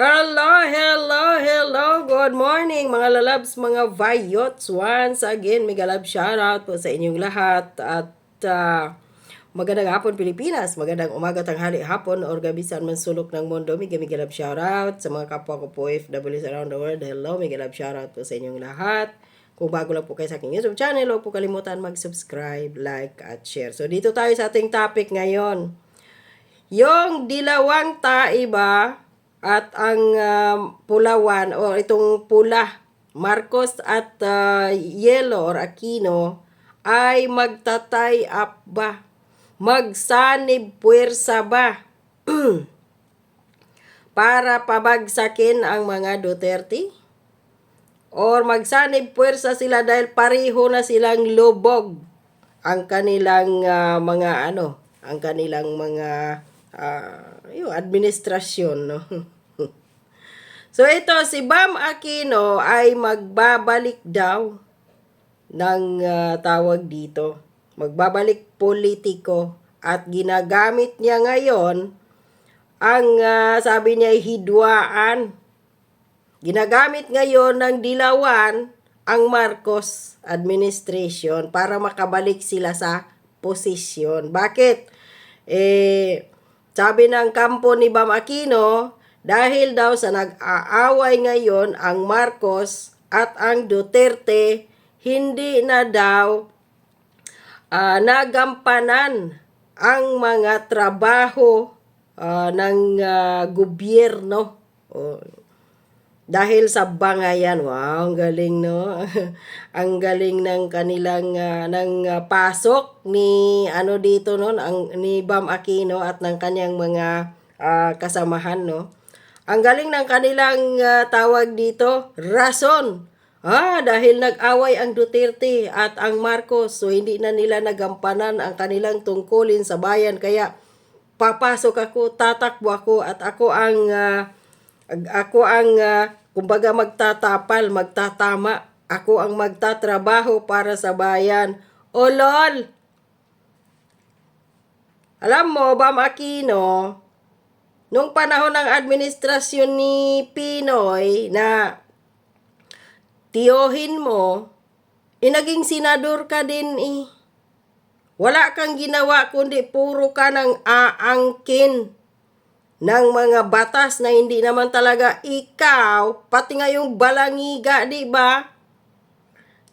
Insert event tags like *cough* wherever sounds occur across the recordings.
Hello, hello, hello. Good morning mga lalabs, mga vayots. Once again, mega love shoutout po sa inyong lahat. At ah, magandang hapon Pilipinas, magandang umaga, tanghali, hapon, or gabi saan man sulok ng mundo. Mega mega love shoutout sa mga kapwa ko po FWs around the world. Hello, mega love shoutout po sa inyong lahat. Kung bago lang po kayo sa aking YouTube channel, huwag po kalimutan mag-subscribe, like, at share. So, dito tayo sa ating topic ngayon. Yung dilawang taiba at ang um, pulawan o itong pula, Marcos at uh, Yellow or Aquino ay magtatay up ba? Magsanib puwersa ba? *clears throat* para pabagsakin ang mga Duterte? Or magsanib puwersa sila dahil pareho na silang lubog ang kanilang ah, mga ano, ang kanilang mga ah, yung administrasyon, no? *laughs* so ito, si Bam Aquino ay magbabalik daw ng ah, tawag dito. Magbabalik politiko at ginagamit niya ngayon ang ah, sabi niya ay hidwaan. Ginagamit ngayon ng dilawan ang Marcos administration para makabalik sila sa posisyon. Bakit? Eh, sabi ng kampo ni Bam Aquino, dahil daw sa nag-aaway ngayon ang Marcos at ang Duterte, hindi na daw ah, nagampanan ang mga trabaho ah, ng ah, gobyerno. O, dahil sa bangayan, wow, ang galing no. *laughs* ang galing ng kanilang ah, ng ah, pasok ni ano dito noon, ang ni Bam Aquino at ng kanyang mga ah, kasamahan no. Ang galing ng kanilang ah, tawag dito, rason. Ah, dahil nag-away ang Duterte at ang Marcos, so hindi na nila nagampanan ang kanilang tungkulin sa bayan kaya papasok ako, tatakbo ako at ako ang ag- ako ang ah, kumbaga magtatapal, magtatama. Ako ang magtatrabaho para sa bayan. O lol! Alam mo, Bam Aquino, nung panahon ng administrasyon ni Pinoy na tiyohin mo, inaging senador ka din eh. Wala kang ginawa kundi puro ka ng aangkin ng mga batas na hindi naman talaga ikaw, pati nga yung balangiga, di ba?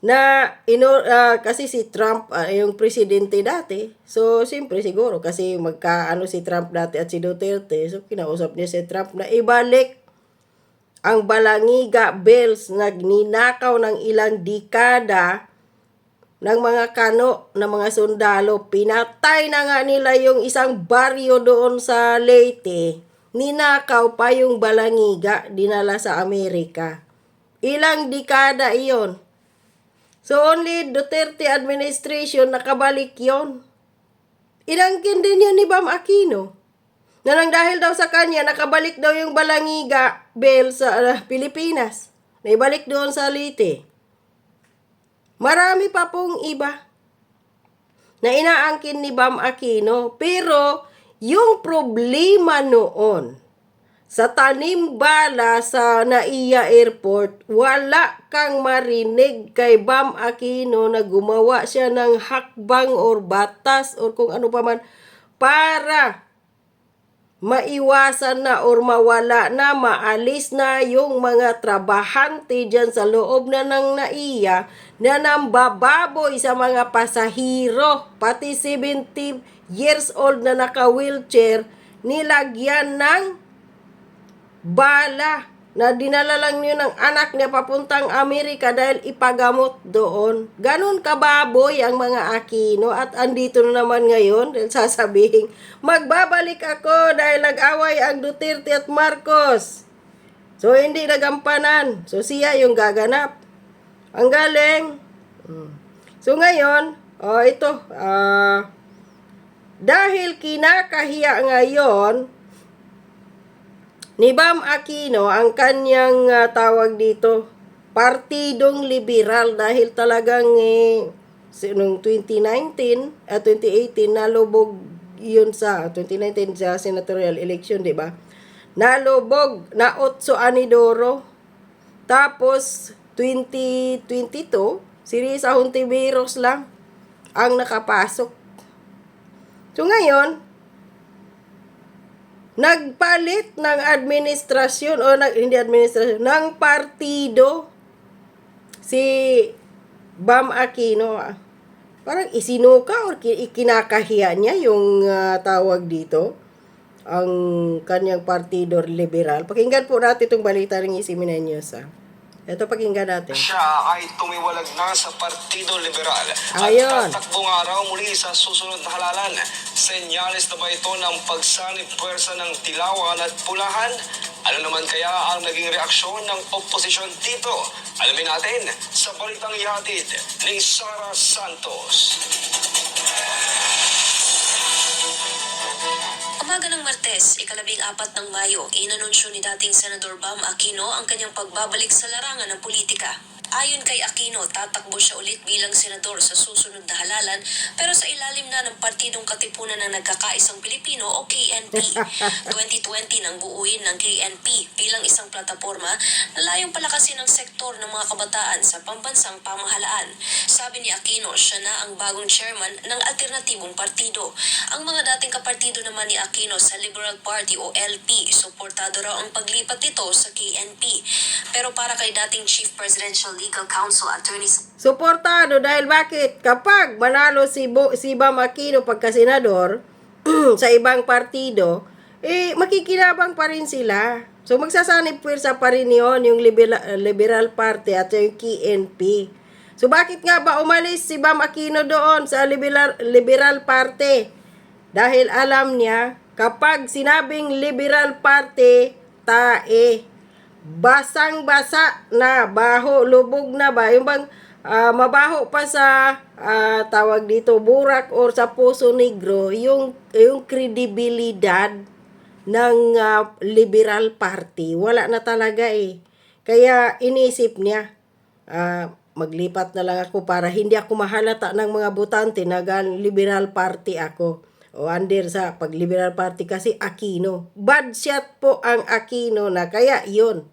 Na ino ah, kasi si Trump ah, yung presidente dati. So siyempre siguro kasi magkaano si Trump dati at si Duterte. So kinausap niya si Trump na ibalik ang balangiga bills na ninakaw ng ilang dekada ng mga kano ng mga sundalo. Pinatay na nga nila yung isang baryo doon sa Leyte. Ninakaw pa yung balangiga, dinala sa Amerika. Ilang dekada iyon. So only Duterte administration nakabalik yon. Inangkin din yun ni Bam Aquino. Na nang dahil daw sa kanya, nakabalik daw yung balangiga bill sa ah, Pilipinas. Naibalik doon sa Leyte. Marami pa pong iba na inaangkin ni Bam Aquino. Pero yung problema noon sa tanim bala sa Naiya Airport, wala kang marinig kay Bam Aquino na gumawa siya ng hakbang or batas or kung ano pa man para maiwasan na or mawala na, maalis na yung mga trabahante dyan sa loob na ng naiya na nambababoy sa mga pasahiro, pati 70 years old na naka-wheelchair, nilagyan ng bala na dinala lang yun ng anak niya papuntang Amerika dahil ipagamot doon. Ganon kababoy ang mga Aquino at andito na naman ngayon dahil sasabihin, magbabalik ako dahil nag-away ang Duterte at Marcos. So, hindi nagampanan. So, siya yung gaganap. Ang galing. Mm. So, ngayon, oh, ito, ah, dahil kinakahiya ngayon, ni Bam Aquino ang kanyang ah, tawag dito partidong liberal dahil talagang eh, noong 2019 at 2018 nalubog yun sa 2019 sa senatorial election, di ba? nalubog na 8 anidoro. Tapos 2022, si Risa Hontiveros lang ang nakapasok. So ngayon, nagpalit ng administrasyon o nag, hindi administrasyon, ng partido si Bam Aquino. ah. Parang isinuka or ki- ikinakahiya niya yung ah, tawag dito ang kanyang partido liberal. Pakinggan po natin itong balita ng Isiminay News. Ah. Ito pakinggan natin. Siya ay tumiwalag na sa Partido Liberal Ayun. at tatakbo nga raw muli sa susunod na halalan. Senyales na ba ito ng pagsanib pwersa ng Dilawan at Pulahan? Ano naman kaya ang naging reaksyon ng oposisyon dito? Alamin natin sa balitang ihatid ni Sara Santos. Martes, ikalabing apat ng Mayo, inanunsyo ni dating Senador Bam Aquino ang kanyang pagbabalik sa larangan ng politika. Ayon kay Aquino, tatakbo siya ulit bilang senador sa susunod na halalan pero sa ilalim na ng Partidong Katipunan ng Nagkakaisang Pilipino o KNP. 2020 *laughs* nang buuin ng KNP bilang isang plataforma na layong palakasin ang sektor ng mga kabataan sa pambansang pamahalaan. Sabi ni Aquino, siya na ang bagong chairman ng alternatibong partido. Ang mga dating kapartido naman ni Aquino sa Liberal Party o LP, suportado raw ang paglipat nito sa KNP. Pero para kay dating Chief Presidential Legal Counsel Attorney Suportado dahil bakit? Kapag manalo si, Bo, si Bam Aquino pagka-senador *clears throat* sa ibang partido, eh makikinabang pa rin sila. So magsasanib puwersa pa rin yun, yung Liberal, Liberal Party at yung KNP. So bakit nga ba umalis si Bam Aquino doon sa Liberal, Liberal Party? Dahil alam niya, kapag sinabing Liberal Party, tae basang-basa na, baho, lubog na ba? Yung bang ah, mabaho pa sa ah, tawag dito, burak or sa puso negro, yung, yung kredibilidad ng ah, Liberal Party. Wala na talaga eh. Kaya inisip niya, ah, maglipat na lang ako para hindi ako mahalata ng mga butante na gan Liberal Party ako. O under sa pag Liberal Party kasi Aquino. Bad shot po ang Aquino na kaya yon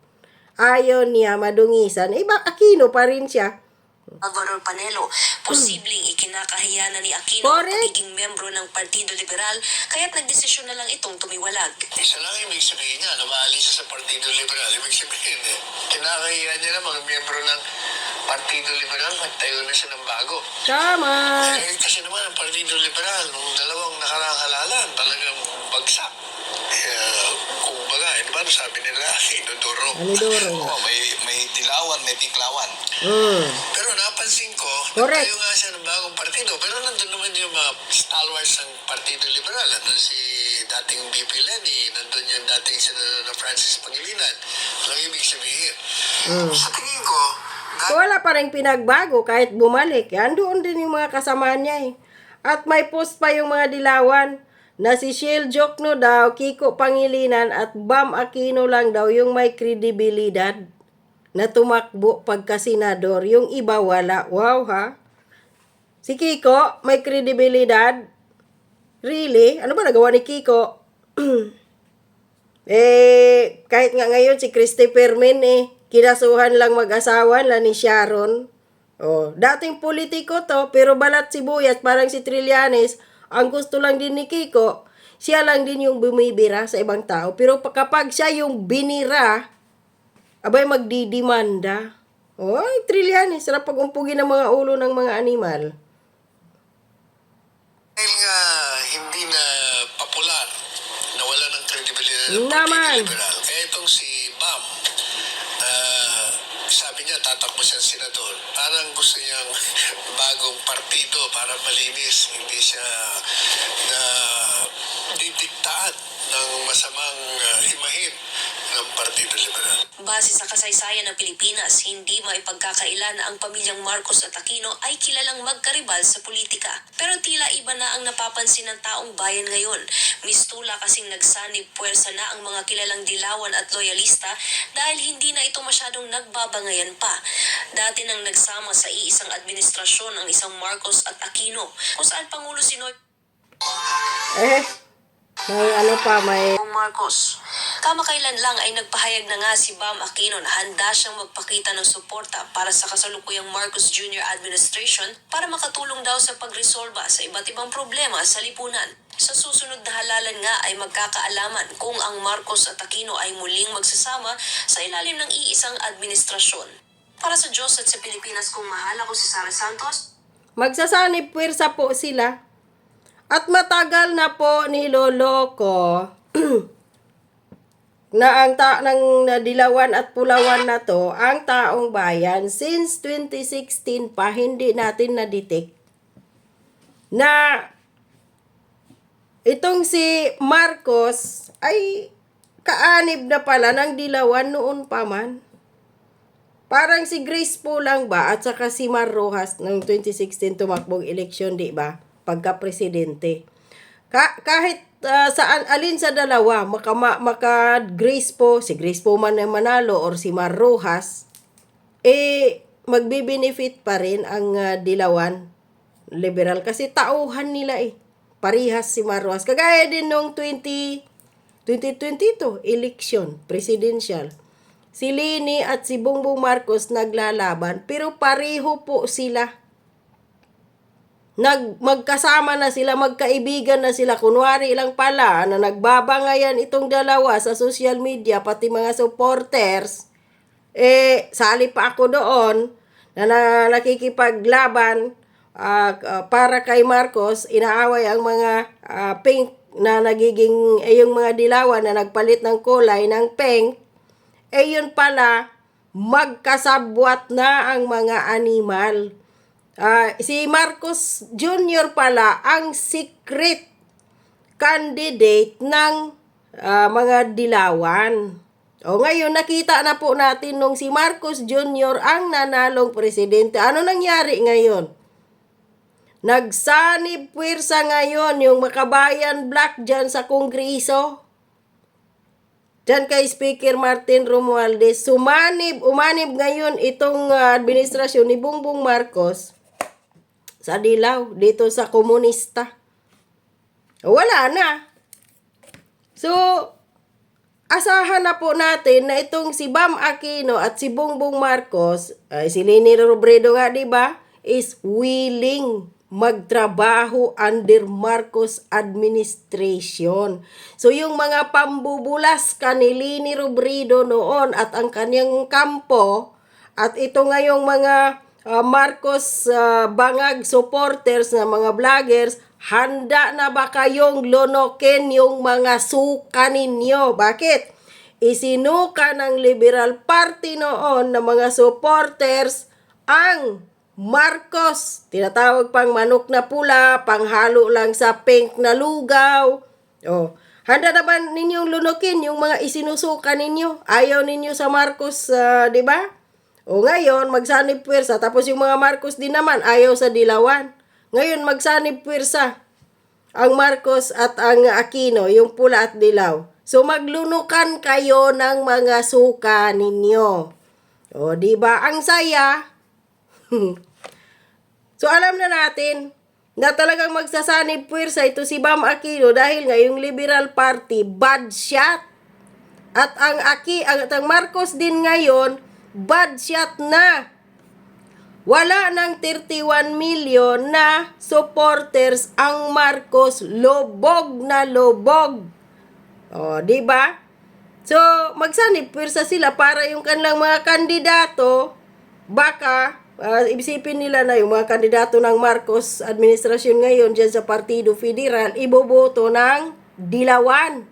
Ayaw niya madungisan. Iba Aquino pa rin siya. Alvaro Panelo, posibleng ikinakahiya na ni Aquino ang Correct. pagiging membro ng Partido Liberal kaya't nagdesisyon na lang itong tumiwalag. Isa lang ibig sabihin niya, na maalis siya sa Partido Liberal. Ibig sabihin eh, kinakahiya niya na mga miyembro ng Partido Liberal, nagtayo na siya ng bago. Tama. Eh, kasi naman ang Partido Liberal, nung dalawang nakarang halalan, talagang bagsak. Ba sabi nila, inodoro. Anidoro. Oo, may, may dilawan, may tiklawan. Mm. Pero napansin ko, Correct. nga siya ng bagong partido. Pero nandun naman yung mga stalwarts ng Partido Liberal. Nandun si dating BP Lenny, nandun yung dating senador na Francis Pangilinan. Anong ibig sabihin? Sa tingin ko, So, wala pa rin pinagbago kahit bumalik. Andoon din yung mga kasama niya eh. At may post pa yung mga dilawan na si Shell Jokno daw, Kiko Pangilinan at Bam Aquino lang daw yung may kredibilidad na tumakbo pagka-senador. Yung iba wala. Wow ha? Si Kiko, may kredibilidad. Really? Ano ba nagawa ni Kiko? *clears throat* Eh, kahit nga ngayon si Christopher Min eh, kinasuhan lang mag-asawa la ni Sharon. Oh, dating politiko to, pero balat sibuyas, parang si Trillanes, ang gusto lang din ni Kiko, siya lang din yung bumibira sa ibang tao. Pero pa- kapag siya yung binira, abay magdidimanda. Oh, ay, Trillanes, sarap pag-umpugin ng mga ulo ng mga animal. dahil nga hindi na popular, nawala ng credibility ng Naman. Liberal. Kaya itong si Bam, ah, sabi niya tatakbo siyang senador. Gusto niyang bagong partido para malinis. Hindi siya na didiktaan ng masamang ah, imahin ng Partido Liberal. Base sa kasaysayan ng Pilipinas, hindi maipagkakaila na ang pamilyang Marcos at Aquino ay kilalang magkaribal sa politika. Pero tila iba na ang napapansin ng taong bayan ngayon. Mistula kasing nagsanib puwersa na ang mga kilalang dilawan at loyalista dahil hindi na ito masyadong nagbabangayan pa. Dati nang nagsama sa iisang administrasyon ang isang Marcos at Aquino, kung saan Pangulo si Noy Eh, may ano pa, may Marcos. Kamakailan lang ay nagpahayag na nga si Bam Aquino na handa siyang magpakita ng suporta para sa kasalukuyang Marcos Jr. administration para makatulong daw sa pagresolba sa iba't ibang problema sa lipunan. Sa susunod na halalan nga ay magkakaalaman kung ang Marcos at Aquino ay muling magsasama sa ilalim ng iisang administrasyon. Para sa Diyos at sa Pilipinas kung mahal ako si Sara Santos, Magsasanib puwersa po sila. At matagal na po niloloko *clears throat* na ang ta ng dilawan at pulawan na to ang taong bayan since 2016 pa hindi natin na-detect na itong si Marcos ay kaanib na pala ng dilawan noon pa man. Parang si Grace po lang ba at saka si Mar Rojas ng 2016 tumakbong eleksyon, di ba? Pagka-presidente. Ka- kahit ah, saan alin sa dalawa, maka, ma- maka Grace po, si Grace po man ang manalo or si Mar Rojas, eh magbe-benefit pa rin ang ah, dilawan liberal kasi tauhan nila eh. Parihas si Mar Rojas. Kagaya din nung 20 2022 election presidential. Si Lini at si Bongbong Marcos naglalaban pero pareho po sila. Nag magkasama na sila, magkaibigan na sila. Kunwari lang pala na nagbabangayan itong dalawa sa social media pati mga supporters. Eh, sali pa ako doon na, na nakikipaglaban ah, ah, para kay Marcos, inaaway ang mga ah, pink na nagiging, eh, yung mga dilawan na nagpalit ng kulay ng pink, eh yun pala, magkasabwat na ang mga animal. Ah, si Marcos Jr. pala ang secret candidate ng ah, mga dilawan. O ngayon, nakita na po natin nung si Marcos Jr. ang nanalong presidente. Ano nangyari ngayon? Nagsanib puwersa ngayon yung makabayan black dyan sa kongreso. Diyan kay Speaker Martin Romualdez, sumanib, umanib ngayon itong ah, administrasyon ni Bongbong Marcos sa dilaw dito sa komunista. Wala na. So, asahan na po natin na itong si Bam Aquino at si Bongbong Marcos, ay si Leni Robredo nga, di ba, is willing magtrabaho under Marcos administration. So yung mga pambubulas kanili ni Robredo noon at ang kanyang kampo at ito ngayong mga uh, Marcos uh, bangag supporters na mga vloggers, handa na ba kayong lonokin yung mga suka ninyo? Bakit? Isinuka ng Liberal Party noon na mga supporters ang Marcos, tinatawag pang manok na pula, panghalo lang sa pink na lugaw. Oh, handa na ba ninyong lunukin yung mga isinusuka ninyo? Ayaw ninyo sa Marcos, ah, di ba? O ngayon, magsanib puwersa. Tapos yung mga Marcos din naman, ayaw sa Dilawan. Ngayon, magsanib puwersa. Ang Marcos at ang Aquino, yung pula at dilaw. So, maglunukan kayo ng mga suka ninyo. O, di ba? Ang saya. *laughs* so, alam na natin na talagang magsasanib puwersa ito si Bam Aquino dahil nga yung Liberal Party, bad shot. At ang Aki, at ang Marcos din ngayon, bad shot na. Wala ng 31 million na supporters ang Marcos lobog na lobog. O, di ba? So, magsanib pwersa sila para yung kanilang mga kandidato baka uh, isipin nila na yung mga kandidato ng Marcos administrasyon ngayon dyan sa Partido Federal iboboto ng Dilawan.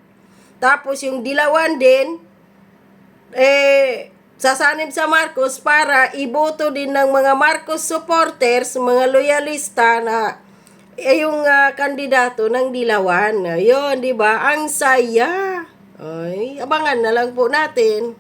Tapos yung Dilawan din eh sasanib sa Marcos para iboto din ng mga Marcos supporters, mga loyalista na eh, yung ah, kandidato ng Dilawan. Ayun, di ba? Ang saya. Ay, abangan na lang po natin.